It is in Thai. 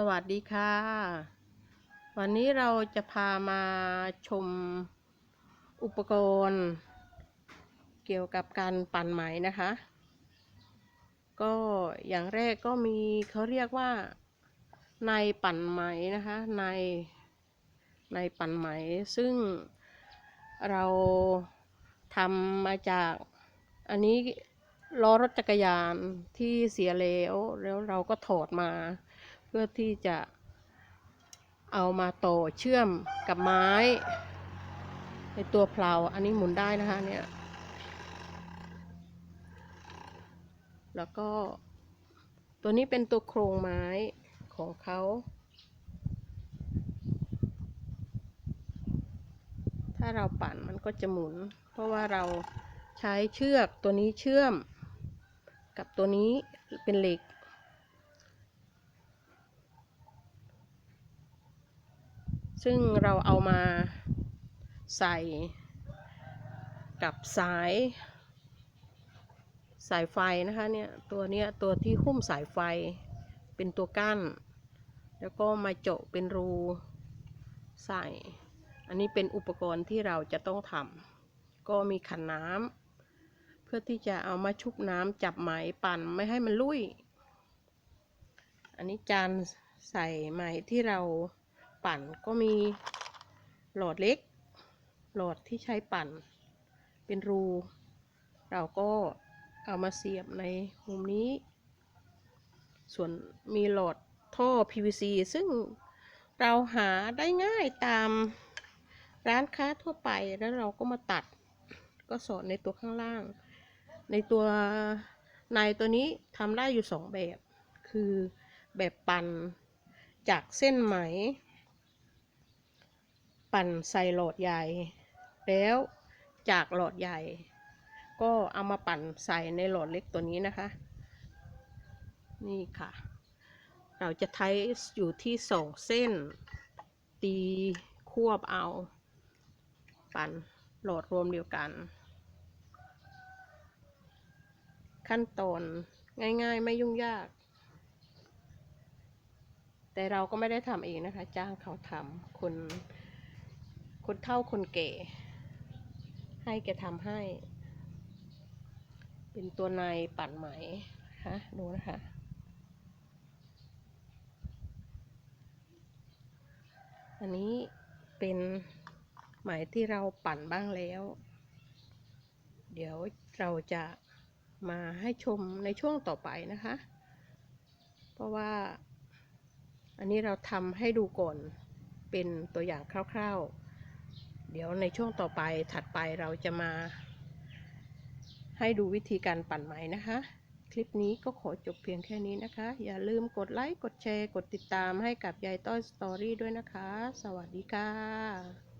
สวัสดีค่ะ วันนี้เราจะพามาชมอุปกรณ์ เกี่ยวกับการปั่นไหมนะคะ ก็อย่างแรกก็มีเขาเรียกว่าในปั่นไหมนะคะในในปั่นไหมซึ่งเราทำมาจากอันนี้ล้อรถจักรยานที่เสียแล้วแล้วเราก็ถอดมา พื่อที่จะเอามาต่อเชื่อมกับไม้ในตัวเพลาอันนี้หมุนได้นะคะเนี่ย แล้วก็ตัวนี้เป็นตัวโครงไม้ของเขาถ้าเราปั่นมันก็จะหมุน เพราะว่าเราใช้เชือกตัวนี้เชื่อม กับตัวนี้เป็นเหล็ก ซึ่งเราเอามาใส่กับสายสายไฟนะคะเนี่ยตัวเนี้ยตัวที่หุ้มสายไฟเป็นตัวกั้น แล้วก็มาเจาะเป็นรูใส่ อันนี้เป็นอุปกรณ์ที่เราจะต้องทำก็มีขันน้ำเพื่อที่จะเอามาชุบน้ำจับไหมปั่นไม่ให้มันลุยอันนี้จานใส่ไหมที่เรา ปั่นก็มีหลอดเล็ก หลอดที่ใช้ปั่น เป็นรู เราก็เอามาเสียบในมุมนี้ ส่วนมีหลอดท่อ PVC ซึ่งเราหาได้ง่ายตามร้านค้าทั่วไปแล้วเราก็มาตัด ก็สอดในตัวข้างล่าง ในตัวในตัวนี้ทำได้อยู่สองแบบ คือแบบปั่นจากเส้นไหม ปั่นใส่หลอดใหญ่ แล้วจากหลอดใหญ่ ก็เอามาปั่นใส่ในหลอดเล็กตัวนี้นะคะ นี่ค่ะ เราจะใช้อยู่ที่สองเส้น ตีควบเอา ปั่นโหลดรวมเดียวกัน ขั้นตอนง่ายๆไม่ยุ่งยาก แต่เราก็ไม่ได้ทำเองนะคะ จ้างเขาทำคน คนเฒ่าคนแก่ ให้แกทำให้ เป็นตัวในปั่นไหมนะคะดูนะคะอันนี้เป็นไหมที่เราปั่นบ้างแล้ว เดี๋ยวเราจะมาให้ชมในช่วงต่อไปนะคะ เพราะว่าอันนี้เราทำให้ดูก่อนเป็นตัวอย่างคร่าวๆ เดี๋ยวในช่วงต่อไปถัดไปเราจะมา ให้ดูวิธีการปั่นไหมนะคะ คลิปนี้ก็ขอจบเพียงแค่นี้นะคะ อย่าลืมกดไลค์ กดแชร์ กดติดตามให้กับยายต้อยสตอรี่ด้วยนะคะ สวัสดีค่ะ